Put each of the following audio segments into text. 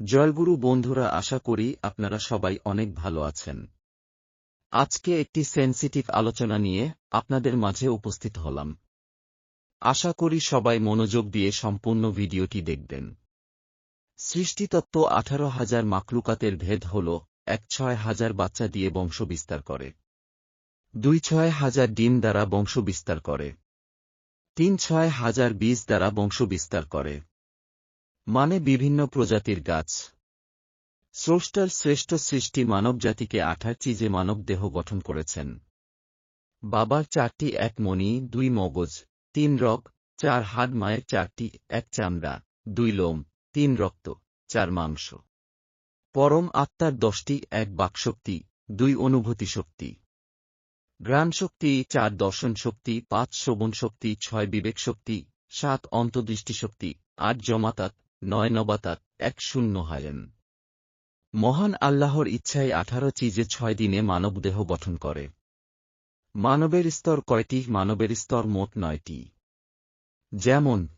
জয়গুরু বন্ধুরা, আশা করি আপনারা সবাই অনেক ভালো আছেন। আজকে একটি সেন্সিটিভ আলোচনা নিয়ে আপনাদের মাঝে উপস্থিত হলাম। আশা করি সবাই মনোযোগ দিয়ে সম্পূর্ণ ভিডিওটি দেখবেন। সৃষ্টিতত্ত্ব আঠারো হাজার মাকলুকাতের ভেদ হল এক ছয় হাজার বাচ্চা দিয়ে বংশ বিস্তার করে। দুই ছয় হাজার ডিম দ্বারা বংশ বিস্তার করে। তিন ছয় হাজার বীজ দ্বারা বংশ বিস্তার করে। মানে বিভিন্ন প্রজাতির গাছ। স্রষ্টার শ্রেষ্ঠ সৃষ্টি মানবজাতিকে আঠার চিজে মানব দেহ গঠন করেছেন। বাবার চারটি এক মণি, দুই মগজ, তিন রগ চার হাড় মায়ের চারটি এক চামড়া, দুই লোম, তিন রক্ত, চার মাংস। পরম আত্মার দশটি এক বাকশক্তি, দুই অনুভূতি শক্তি। গ্রাম শক্তি, চার দর্শন শক্তি, পাঁচ শ্রবণ শক্তি, ছয় বিবেক শক্তি, সাত অন্তদৃষ্টি শক্তি, আট জমাতাত নয় নবাতাত, এক শূন্য হায়েন মহান আল্লাহর ইচ্ছায় আঠারো চিজে ছয় দিনে মানবদেহ গঠন করে। মানবের স্তর কয়টি? মানবের স্তর মোট নয়টি। যেমন,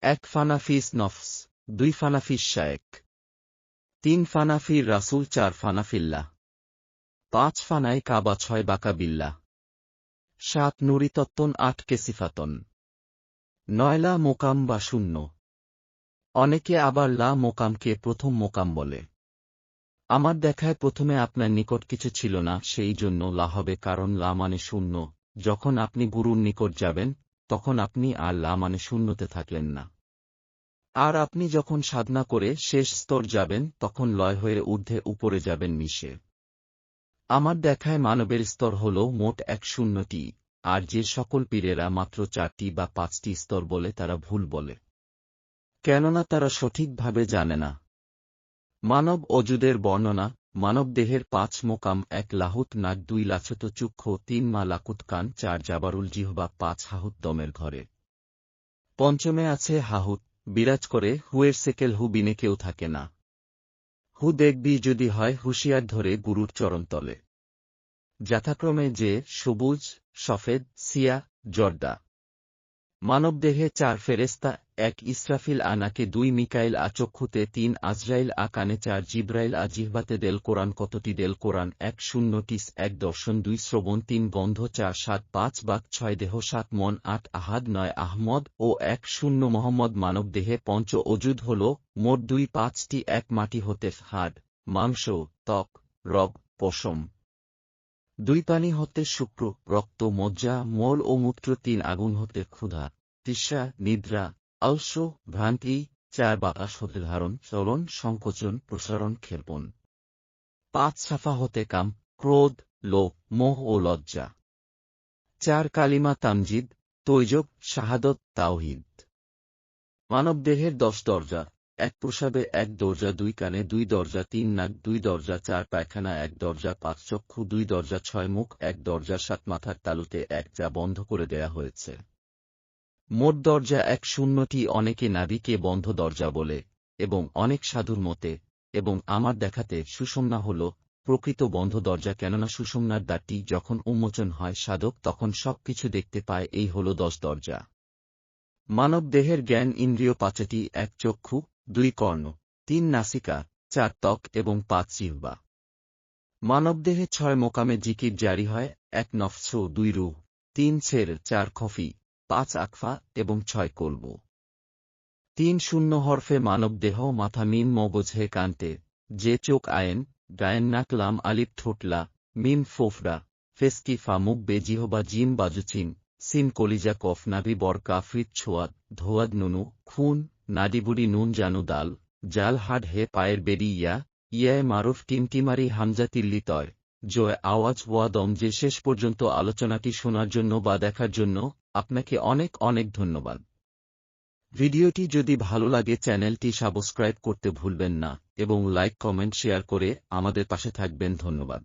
এক ফানাফিস নফস, দুই ফানাফিস শায়েক, তিন ফানাফির রাসুল, চার ফানাফিল্লা পাঁচ ফানায় কাবা, ছয় বাকা বিল্লা, সাত নুরিতত্তন আট কেসিফাতন, নয়লা মোকাম বা শূন্য। অনেকে আবার লা মোকামকে প্রথম মোকাম বলে। আমার দেখায় প্রথমে আপনার নিকট কিছু ছিল না, সেই জন্য লা হবে কারণ লা মানে শূন্য। যখন আপনি গুরুর নিকট যাবেন, তখন আপনি আর লা মানে শূন্যতে থাকলেন না। আর আপনি যখন সাধনা করে শেষ স্তর যাবেন, তখন লয় হয়ে ঊর্ধ্বে উপরে যাবেন মিশে আমার দেখায় মানবের স্তর হল মোট এক শূন্যটি, আর যে সকল পীরেরা মাত্র চারটি বা পাঁচটি স্তর বলে তারা ভুল বলে। কেননা তারা সঠিকভাবে জানে না। মানব অজুদের বর্ণনা, মানব দেহের পাঁচ মোকাম, এক লাহুত নাক, দুই লাছত চুক্ষ, তিন মা লাকুত কান, চার জাবারুল জিহবা, পাঁচ হাহুত দমের ঘরে। পঞ্চমে আছে হাহুত, বিরাজ করে হুয়ের সেকেল হু বিনে কেউ থাকে না। হু দেখবি যদি হয় হুঁশিয়ার ধরে গুরুর চরণতলে যথাক্রমে যে, সবুজ, সফেদ, সিয়া, জর্দা। মানবদেহে চার ফেরেস্তা এক ইসরাফিল আনাকে দুই মিকাইল আচক্ষুতে, তিন আজরাইল আ কানে চার জিব্রাইল আ জিহবাতে দেল কোরআন, কতটি দেল কোরআন? এক শূন্য টিস এক দর্শন, দুই শ্রবণ, তিন গন্ধ, চার সাত, পাঁচ বাক, ছয় দেহ, সাত মন, আট আহাদ, নয় আহমদ ও এক শূন্য মোহাম্মদ মানবদেহে পঞ্চ অজুদ হল, মোট দুই পাঁচটি, এক মাটি হতে হাড়, মাংস, ত্বক, রগ, পশম। দুই পানি হতে শুক্র, রক্ত, মজ্জা, মল ও মূত্র, তিন আগুন হতে ক্ষুধা তৃষা নিদ্রা, আলস্য, ভ্রান্তি, চার বাতাস হতে ধারণ, চলন, সংকোচন, প্রসারণ, ক্ষেপণ। পাঁচ সাফা হতে কাম, ক্রোধ, লোভ, মোহ ও লজ্জা। চার কালিমা তামজিদ, তৈজব, শাহাদত, তাওহিদ। মানবদেহের দশ দরজা। এক প্রসাবে এক দরজা, দুই কানে দুই দরজা, তিন নাক, দুই দরজা, চার পায়খানা, এক দরজা, পাঁচ চক্ষু, দুই দরজা, ছয় মুখ, এক দরজা, সাত মাথার তালুতে এক যা বন্ধ করে দেয়া হয়েছে। মোট দরজা এক শূন্যটি অনেকে নাবিকে বন্ধ দরজা বলে, এবং অনেক সাধুর মতে, এবং আমার দেখাতে সুষমনা হল, প্রকৃত বন্ধ দরজা কেননা সুষমনার দ্বারটি যখন উন্মোচন হয় সাধক তখন সবকিছু দেখতে পায়, এই হল দশ দরজা। মানব দেহের জ্ঞান ইন্দ্রিয় পাঁচটি, এক চক্ষু দুই কর্ণ, তিন নাসিকা, চার ত্বক এবং পাঁচ জিহ্বা। মানবদেহে ছয় মোকামে জিকির জারি হয়, এক নফস দুই রুহ, তিন ছের, চার খফি, পাঁচ আকফা এবং ছয় কলব। তিন শূন্য হরফে মানবদেহ মাথা মিম মগজ কান্তে, যে চোখ আয়েন গায়েন নাক লাম আলিপ ঠোঁটলা, মিম ফোফরা, ফেস্কি ফামুক বেজিহবা জিম বাজুচিন সিন কলিজা কফ নাবি বর কাফরিত ছোয়াদ, ধোয়াদ নুনু, খুন নাডিবুড়ি নুন জানু দাল, জাল হাড হে পায়ের বেরি ইয়া ইয়ায় মারুফ টিমটিমারি হামজা তিল্লি তয়। জয় আওয়াজ ওয়াদম যে শেষ পর্যন্ত আলোচনাটি শোনার জন্য বা দেখার জন্য আপনাকে অনেক অনেক ধন্যবাদ। ভিডিওটি যদি ভালো লাগে চ্যানেলটি সাবস্ক্রাইব করতে ভুলবেন না এবং লাইক, কমেন্ট, শেয়ার করে আমাদের পাশে থাকবেন ধন্যবাদ।